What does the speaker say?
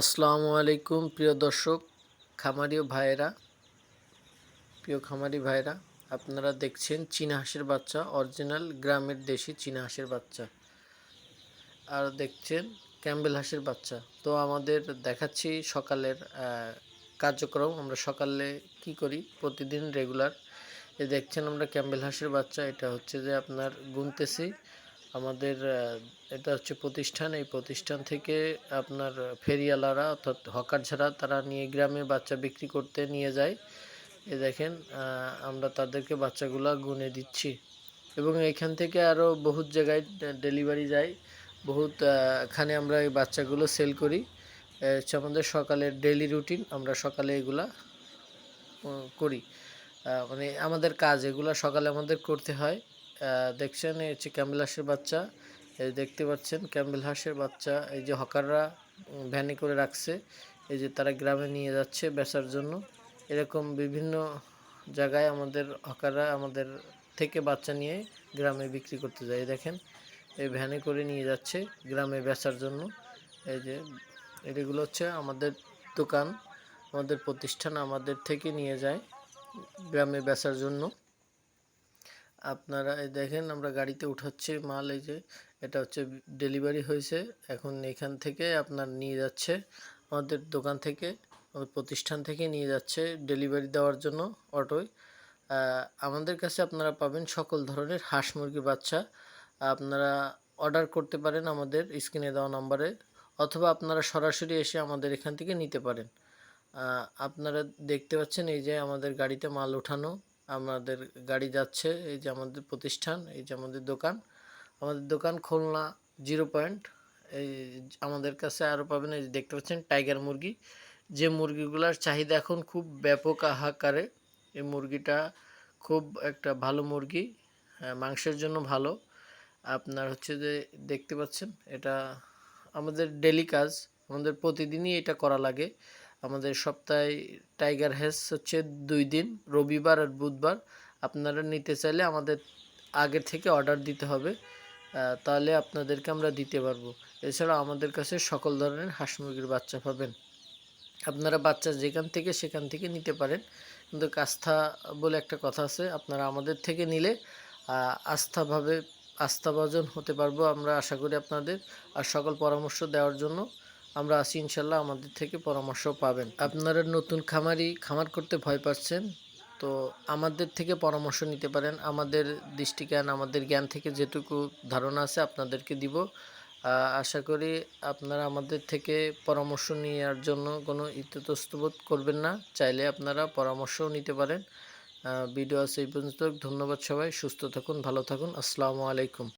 আসসালামু আলাইকুম, প্রিয় দর্শক, খামারি ও ভাইয়েরা, প্রিয় খামারি ভাইয়েরা, আপনারা দেখছেন চীনা হাঁসের বাচ্চা, অরিজিনাল গ্রামের দেশি চীনা হাঁসের বাচ্চা। আর দেখছেন ক্যাম্বেল হাঁসের বাচ্চা। তো আমাদের দেখাচ্ছি সকালের কার্যক্রম। আমরা সকালে কি করি? প্রতিদিন রেগুলার এ দেখছেন আমরা ক্যাম্বেল হাঁসের বাচ্চা। এটা হচ্ছে যে আপনার গুনতেছি। আমাদের এটা হচ্ছে প্রতিষ্ঠান। এই প্রতিষ্ঠান থেকে আপনার ফেরিওয়ালারা অর্থাৎ হকার ছাড়া তারা নিয়ে গ্রামে বাচ্চা বিক্রি করতে নিয়ে যায়। এ দেখেন আমরা তাদেরকে বাচ্চাগুলা গুনে দিচ্ছি। এবং এখান থেকে আরও বহুত জায়গায় ডেলিভারি যায়। বহুত এখানে আমরা এই বাচ্চাগুলো সেল করি। হচ্ছে আমাদের সকালের ডেলি রুটিন, আমরা সকালে এগুলা করি। মানে আমাদের কাজ, এগুলা সকালে আমাদের করতে হয়। দেখছেন এই হচ্ছে ক্যাম্বেল হাঁসের বাচ্চা। এই দেখতে পাচ্ছেন ক্যাম্বেল হাঁসের বাচ্চা। এই যে হকাররা ভ্যানে করে রাখছে। এই যে তারা গ্রামে নিয়ে যাচ্ছে বেচার জন্য। এরকম বিভিন্ন জায়গায় আমাদের হকাররা আমাদের থেকে বাচ্চা নিয়ে গ্রামে বিক্রি করতে যায়। দেখেন, এই ভ্যানে করে নিয়ে যাচ্ছে গ্রামে বেচার জন্য। এই যে, এগুলো হচ্ছে আমাদের দোকান, আমাদের প্রতিষ্ঠান আমাদের থেকে নিয়ে যায় গ্রামে বেচার জন্য। আপনারা এই দেখেন আমরা গাড়িতে উঠাচ্ছি মাল, এই যে এটা হচ্ছে ডেলিভারি হয়েছে। এখন এখান থেকে আপনার নিয়ে যাচ্ছে, আমাদের দোকান থেকে, আমাদের প্রতিষ্ঠান থেকে নিয়ে যাচ্ছে ডেলিভারি দেওয়ার জন্য অটোয়। আমাদের কাছে আপনারা পাবেন সকল ধরনের হাঁস মুরগি বাচ্চা। আপনারা অর্ডার করতে পারেন আমাদের স্ক্রিনে দেওয়া নম্বরে, অথবা আপনারা সরাসরি এসে আমাদের এখান থেকে নিতে পারেন। আপনারা দেখতে পাচ্ছেন এই যে আমাদের গাড়িতে মাল ওঠানো। আমাদের গাড়ি যাচ্ছে এই যে আমাদের প্রতিষ্ঠান এই যে আমাদের দোকান। আমাদের দোকান খুলনা জিরো পয়েন্ট এই আমাদের কাছে আরও পাবেন এই দেখতে পাচ্ছেন টাইগার মুরগি। যে মুরগিগুলোর চাহিদা এখন খুব ব্যাপক আকারে এই মুরগিটা খুব একটা ভালো মুরগি আহ, মাংসের জন্য ভালো। আপনার হচ্ছে যে দেখতে পাচ্ছেন এটা আমাদের ডেলি কাজ আমাদের প্রতিদিনই এটা করা লাগে। আমাদের সপ্তাহে টাইগার হ্যাস হচ্ছে দুই দিন, রবিবার আর বুধবার। আপনারা নিতে চাইলে আমাদের আগে থেকে অর্ডার দিতে হবে। তাহলে আপনাদেরকে আমরা দিতে পারব। এছাড়া আমাদের কাছে সকল ধরনের হাঁস মুরগির বাচ্চা পাবেন। আপনারা বাচ্চা যেখান থেকে সেখান থেকে নিতে পারেন। কিন্তু আস্থা বলে একটা কথা আছে, আপনারা আমাদের থেকে নিলে আস্থাভাবে, আস্থাভাজন হতে পারব আমরা আশা করি আপনাদের। আর সকল পরামর্শ দেওয়ার জন্য আমরা আছি ইনশাল্লাহ, আমাদের থেকে পরামর্শ পাবেন। আপনারা নতুন খামারি, খামার করতে ভয় পাচ্ছেন, তো আমাদের থেকে পরামর্শ নিতে পারেন। আমাদের দৃষ্টিজ্ঞান, আমাদের জ্ঞান থেকে যেটুকু ধারণা আছে আপনাদেরকে দিব। আশা করি আপনারা আমাদের থেকে পরামর্শ নেওয়ার জন্য কোনো ইতস্তবোধ করবেন না। চাইলে আপনারা পরামর্শও নিতে পারেন। ভিডিও আছে এই পর্যন্ত। ধন্যবাদ সবাই। সুস্থ থাকুন, ভালো থাকুন। আসসালামু আলাইকুম।